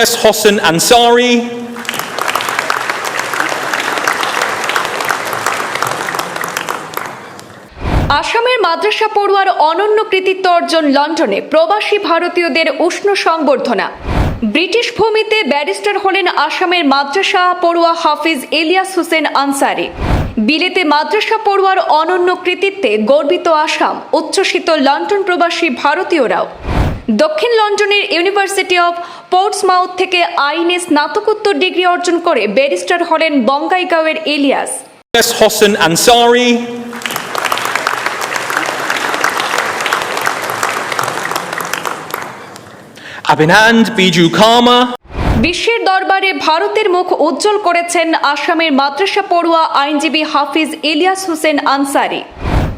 Yes, Hossein Ansari. আসামের মাদ্রাসা পড়ুয়ার অনন্য কৃতিত্ব অর্জন লন্ডনে প্রবাসী ভারতীয়দের উষ্ণ সংবর্ধনা। ব্রিটিশ ভূমিতে ব্যারিস্টার হলেন আসামের মাদ্রাসা পড়ুয়া হাফিজ ইলিয়াস হোসেন আনসারি। বিলেতে মাদ্রাসা পড়ুয়ার অনন্য কৃতিত্বে গর্বিত আসাম উচ্ছ্বসিত লন্ডন প্রবাসী ভারতীয়রাও। দক্ষিণ লন্ডনের ইউনিভার্সিটি অব পোর্টসমাউথ থেকে আইনে স্নাতকোত্তর ডিগ্রি অর্জন করে ব্যারিস্টার হলেন বঙ্গাইগাঁওয়ের Ilias Hossein Ansari. Abinand Biju Karma. বিশ্বের দরবারে ভারতের মুখ উজ্জ্বল করেছেন আসামের মাদ্রাসা পড়ুয়া আইনজীবী হাফিজ ইলিয়াস হোসেন আনসারি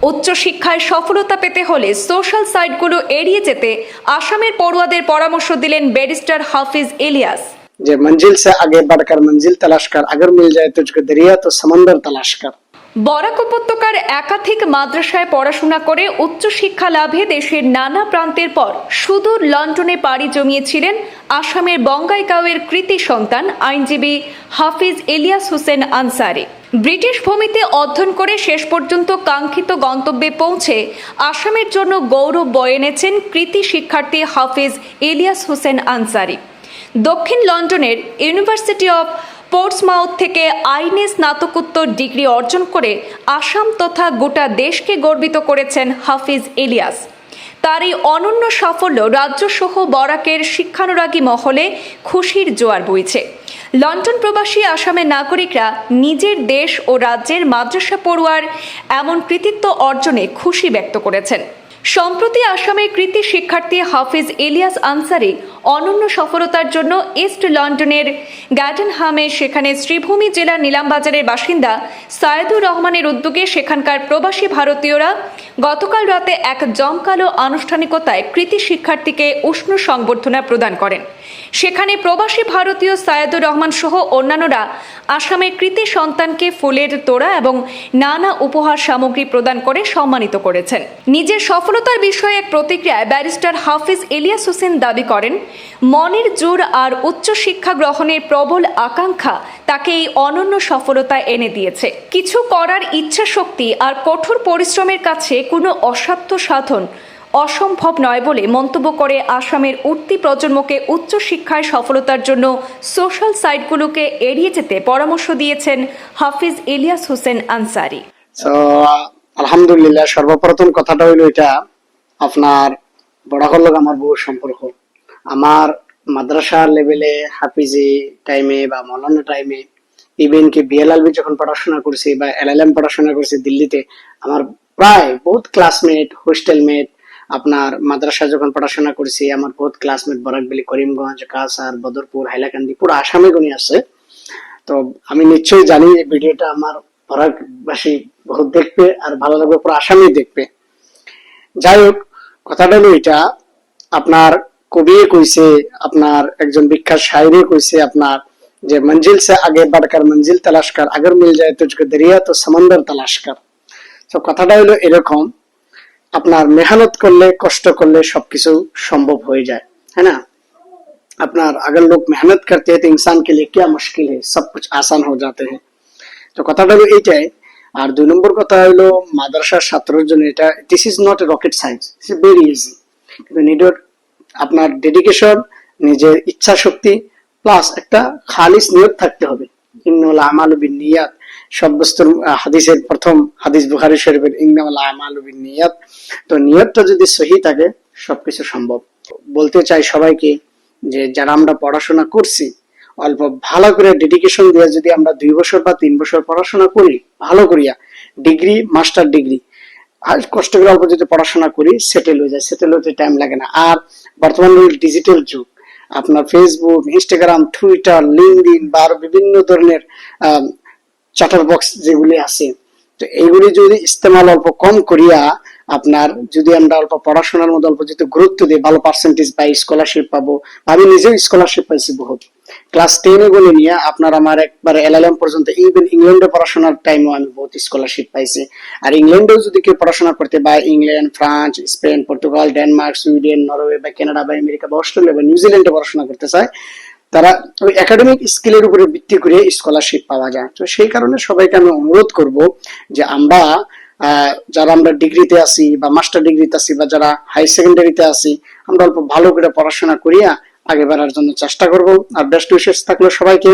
উচ্চশিক্ষায় সফলতা পেতে হলে সোশ্যাল সাইটগুলো এড়িয়ে যেতে আসামের পড়ুয়াদের পরামর্শ দিলেন ব্যারিস্টার হাফিজ ইলিয়াস যে मंजिल से आगे बढ़कर मंजिल तलाश कर अगर मिल जाए तुझको दरिया तो समंदर तलाश कर বরাক উপত্যকার একাধিক মাদ্রাসায় পড়াশোনা করে উচ্চশিক্ষা লাভে দেশের নানা প্রান্তের পর সুদূর লন্ডনে পাড়ি জমিয়েছিলেন আসামের বঙ্গাইগাঁওয়ের কৃতি সন্তান আইনজীবী হাফিজ ইলিয়াস হোসেন আনসারি ব্রিটিশ ভূমিতে অধ্যয়ন করে শেষ পর্যন্ত কাঙ্ক্ষিত গন্তব্যে পৌঁছে আসামের জন্য গৌরব বয়ে এনেছেন কৃতি শিক্ষার্থী হাফিজ ইলিয়াস হোসেন আনসারি। দক্ষিণ লন্ডনের ইউনিভার্সিটি অব পোর্টসমাউথ থেকে আইনে স্নাতকোত্তর ডিগ্রি অর্জন করে আসাম তথা গোটা দেশকে গর্বিত করেছেন হাফিজ ইলিয়াস তার এই অনন্য সাফল্য রাজ্যসহ বরাকের শিক্ষানুরাগী মহলে খুশির জোয়ার বইছে। লন্ডন প্রবাসী আসামের নাগরিকরা নিজের দেশ ও রাজ্যের মাদ্রাসা পড়ুয়ার এমন কৃতিত্ব অর্জনে খুশি ব্যক্ত করেছেন। সম্প্রতি আসামের কৃতি শিক্ষার্থী হাফিজ ইলিয়াস আনসারি অনন্য সফলতার জন্য ইস্ট লন্ডনের গ্যাডেনহামে সেখানে শ্রীভূমি জেলার নিলামবাজারের বাসিন্দা সায়েদুর রহমানের উদ্যোগে সেখানকার প্রবাসী ভারতীয়রা গতকাল রাতে এক জমকালো আনুষ্ঠানিকতায় কৃতি শিক্ষার্থীকে উষ্ণ সংবর্ধনা প্রদান করেন। সেখানে প্রবাসী ভারতীয় সায়েদুর রহমান সহ অন্যান্যরা আসামের কৃতি সন্তানকে ফুলের তোড়া এবং নানা উপহার সামগ্রী প্রদান করে সম্মানিত করেছেন। নিজের সফলতার বিষয়ে এক প্রতিক্রিয়ায় ব্যারিস্টার হাফিজ ইলিয়াস হোসেন দাবি করেন, মনের জোর আর উচ্চশিক্ষা গ্রহণের প্রবল আকাঙ্ক্ষা তাকে এই অনন্য সফলতা এনে দিয়েছে। কিছু করার ইচ্ছা শক্তি আর কঠোর পরিশ্রমের কাছে কোনো অসাধ্য সাধন অসম্ভব নয় বলে মন্তব্য করে আসামের উঠতি প্রজন্মকে উচ্চশিক্ষায় সফলতার জন্য সোশ্যাল সাইটগুলোকে এড়িয়ে যেতে পরামর্শ দিয়েছেন হাফিজ ইলিয়াস হোসেন আনসারি। আলহামদুলিল্লাহ, সর্বপ্রথম কথাটা হইল এটা, আপনার বড় হল আমার বহু সম্পর্ক। আমার মাদ্রাসা লেভেলে হাফিজি টাইমে বা মৌলানা টাইমে ইভেন কি বিএলএলবি যখন পড়াশোনা করছি বা এলএলএম পড়াশোনা করছি দিল্লিতে, আমার প্রায় বহুত ক্লাসমেট হোস্টেল মেট আপনার মাদ্রাসা যখন পড়াশোনা করছি, আমার বহুত ক্লাসমেট বরাকবেলি করিমগঞ্জ কাসার বদরপুর, হাইলাকান্দি, পুরো আসামে গুনি আছে। তো আমি নিশ্চয়ই জানি এই ভিডিওটা আমার পরাগবাসী বহুত দেখবে আর ভালো লাগবে পুরো আসামি দেখবে যাই হোক কথাটা হলো এটা আপনার কবি কইছে আপনার একজন বিখ্যাত শায়রি কইছে আপনার যে মঞ্জিল সে আগে বাড়কার মঞ্জিল তালাশ কর আগর মিল যায় তুঝকো দরিয়া তো সমন্দর তালাশ কর তো কথাটা হলো এরকম আপনার মেহনত করলে কষ্ট করলে সবকিছু সম্ভব হয়ে যায় হ্যাঁ না अपना अगर लोग मेहनत करते हैं तो इंसान के लिए क्या मुश्किल है सब कुछ आसान हो जाते हैं তো কথাটা হলো এইটাই আর দুই নম্বর কথা হলো মাদ্রাসার ছাত্রের জন্য এটা this is not rocket science it's very easy কিন্তু নিডর আপনার ডেডিকেশন নিজের ইচ্ছা শক্তি প্লাস একটা খালিস নিয়ত থাকতে হবে। ইন্নুল আমাল বিন নিয়াত সব বস্তুর হাদিসের প্রথম হাদিস বুখারী শরীফের ইন্নাল আমাল বিন নিয়াত তো নিয়তটা যদি সহি থাকে, সবকিছু সম্ভব। বলতে চাই সবাইকে যে যারা আমরা পড়াশোনা করছি অল্প ভালো করে ডেডিকেশন দিয়ে যদি আমরা দুই বছর বা তিন বছর পড়াশোনা করি, ভালো করিয়া ডিগ্রি মাস্টার ডিগ্রি আর কষ্ট করে অল্প যদি পড়াশোনা করি সেটেল হয়ে যায় সেটেল হতে টাইম লাগে না। আর বর্তমান ডিজিটাল যুগ, আপনার ফেসবুক ইনস্টাগ্রাম টুইটার লিঙ্কডিন বা আরও বিভিন্ন ধরনের চাটার বক্স যেগুলি আছে, তো এইগুলি যদি ইস্তেমাল অল্প কম করিয়া আপনার যদি আমরা অল্প পড়াশোনার মধ্যে অল্প যদি গুরুত্ব দিই, ভালো পার্সেন্টেজ পাই স্কলারশিপ পাবো আমি নিজেও স্কলারশিপ পাইছি বহুত। ক্লাস টেনে গুলি নিয়ে আপনার আমার একবার এলএলএম পর্যন্ত ইভেন ইংল্যান্ডে পড়াশোনার টাইমও আমি বহুত স্কলারশিপ পাইছি। আর ইংল্যান্ডেও যদি কেউ পড়াশোনা করতে বা England, France, Spain, Portugal, Denmark, Sweden, Norway বা কেনাডা বা আমেরিকা বা অস্ট্রেলিয়া বা নিউজিল্যান্ডে পড়াশোনা করতে চায়, তারা ওই একাডেমিক স্কিলের উপরে ভিত্তি করে স্কলারশিপ পাওয়া যায়। তো সেই কারণে সবাইকে আমি অনুরোধ করব যে আমরা যারা আমরা ডিগ্রিতে আসি বা মাস্টার ডিগ্রিতে আসি বা যারা হাই সেকেন্ডারিতে আসি আমরা অল্প ভালো করে পড়াশোনা করিয়া আগে বাড়ার জন্য চেষ্টা করব। আর বেস্ট উইশেস থাকল সবাইকে।